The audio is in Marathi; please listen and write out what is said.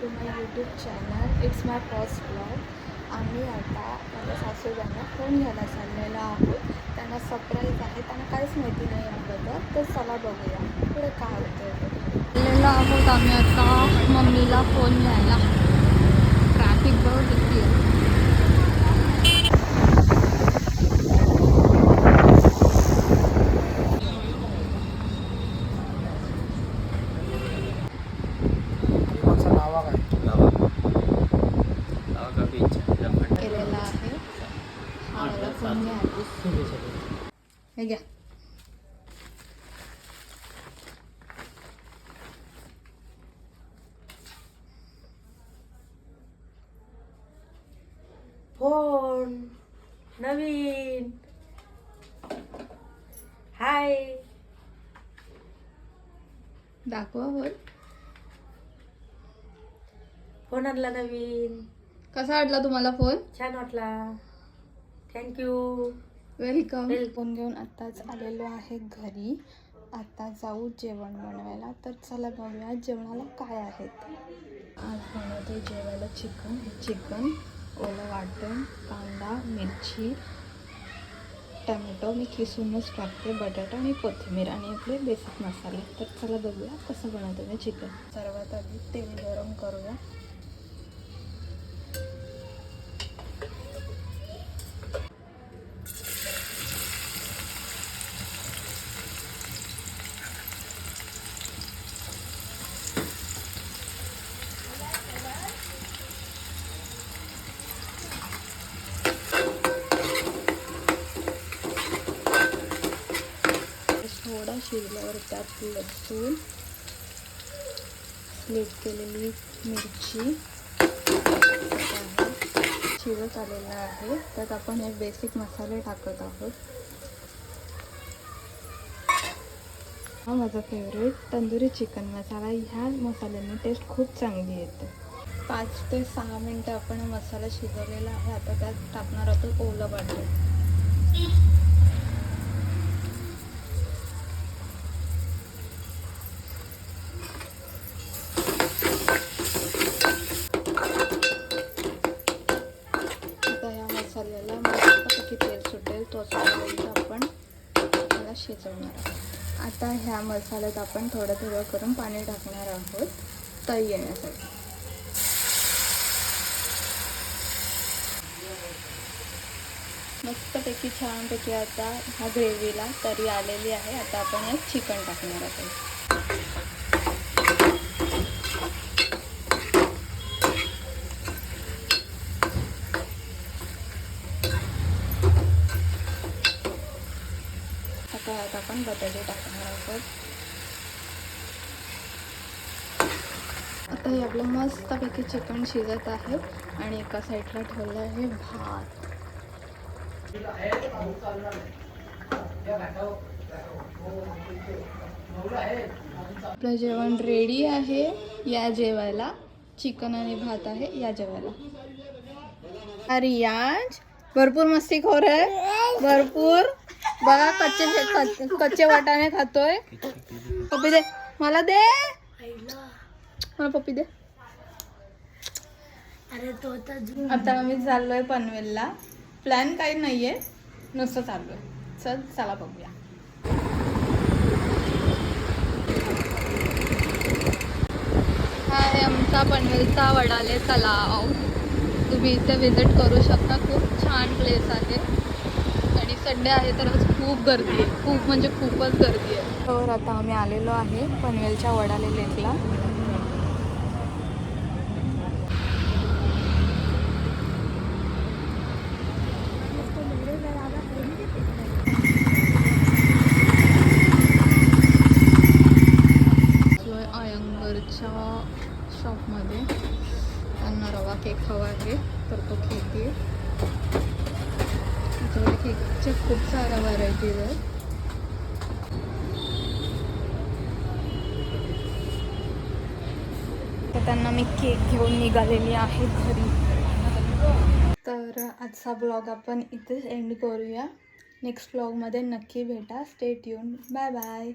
To my YouTube channel it's my first blog आम्ही आता माझ्या सासूबाईंना फोन घ्यायला चाललेलो आहोत. त्यांना सरप्राईज आहे. त्यांना काहीच माहिती नाही याबद्दल तर चला बघूया. पुढे काय होतं चाललेलो आहोत आम्ही आता. मम्मीला फोन घ्यायला. ट्रॅफिक बघ किती आहे मागचं नावा काय केलेला आहे हा मला हे घ्या. फोन नवीन. हाय दाखवा होय फोन आणला नवीन. कसा वाटला तुम्हाला फोन? छान वाटला. Thank you welcome Welcome. घेऊन आत्ताच आलेलो आहे घरी. आता जाऊ जेवण बनवायला. तर चला बघूया जेवणाला काय आहेत आज बनवते जेवायला चिकन. चिकन ओलं वाटण कांदा मिरची टमॅटो. मी किसूनच टाकते. बटाटा आणि कोथिंबीर आणि आपले बेसिक मसाले. तर चला बघूया कसं बनवते मी चिकन. सर्वात आधी तेल गरम करूया. चिरल्यावर त्यात लसूण स्लीट केलेली मिरची चिरत आलेला आहे. त्यात आपण हे बेसिक मसाले टाकत आहोत. हा माझा फेवरेट तंदुरी चिकन मसाला. ह्या मसाल्याने टेस्ट खूप चांगली येते. पाच ते सहा मिनटं आपण मसाला शिजवलेला आहे. आता त्यात टाकणार आहोत ओलं बटर आता या मसाल्याला मस्तपैकी तेल सुटेल तोपर्यंत आपण मसाला शिजवणार आहोत आता ह्या मसाल्यात आपण थोडं थोडं करून पाणी टाकणार आहोत तई येण्यासाठी. मस्तपैकी छानपैकी आता ह्या ग्रेव्हीला तरी आलेली आहे. आता आपण यात चिकन टाकणार आहोत. आता आपण बटाटे टाकणार आहोत. आता हे आपलं मस्तपैकी चिकन शिजत आहे आणि एका साईडला ठेवलं आहे भात. आपलं जेवण रेडी आहे या जेवायला. चिकन आणि भात आहे या जेवायला. अरे याज भरपूर मस्ती खोर आहे. भरपूर. बघा कच्चे कच्चे- कच्चे वाटाणे खातोय. पप्पी दे. मला दे. मला पप्पी दे. अरे तो तर आता आम्ही चाललोय पनवेलला. प्लॅन काही नाहीये. नुसतं चाललोय. चल चला बघूया. हा आहे आमचा पनवेलचा वडाले तलाव. तुम्ही इथे विजिट करू शकता. खूप छान प्लेस आहे. संडे आहे तर आज खूप गर्दी आहे. खूप म्हणजे खूपच गर्दी आहे. तर आता आम्ही आलेलो आहे पनवेलच्या वडाले लेकला. शॉपमध्ये त्यांना रवा केक हवा आहे. तर तो आहे त्याच्यामध्ये केकच्या खूप साऱ्या व्हरायटीज आहेत तर त्यांना मी केक घेऊन निघालेली आहे घरी. तर आजचा ब्लॉग आपण इथेच एंड करूया. नेक्स्ट ब्लॉगमध्ये नक्की भेटा. Stay tune bye bye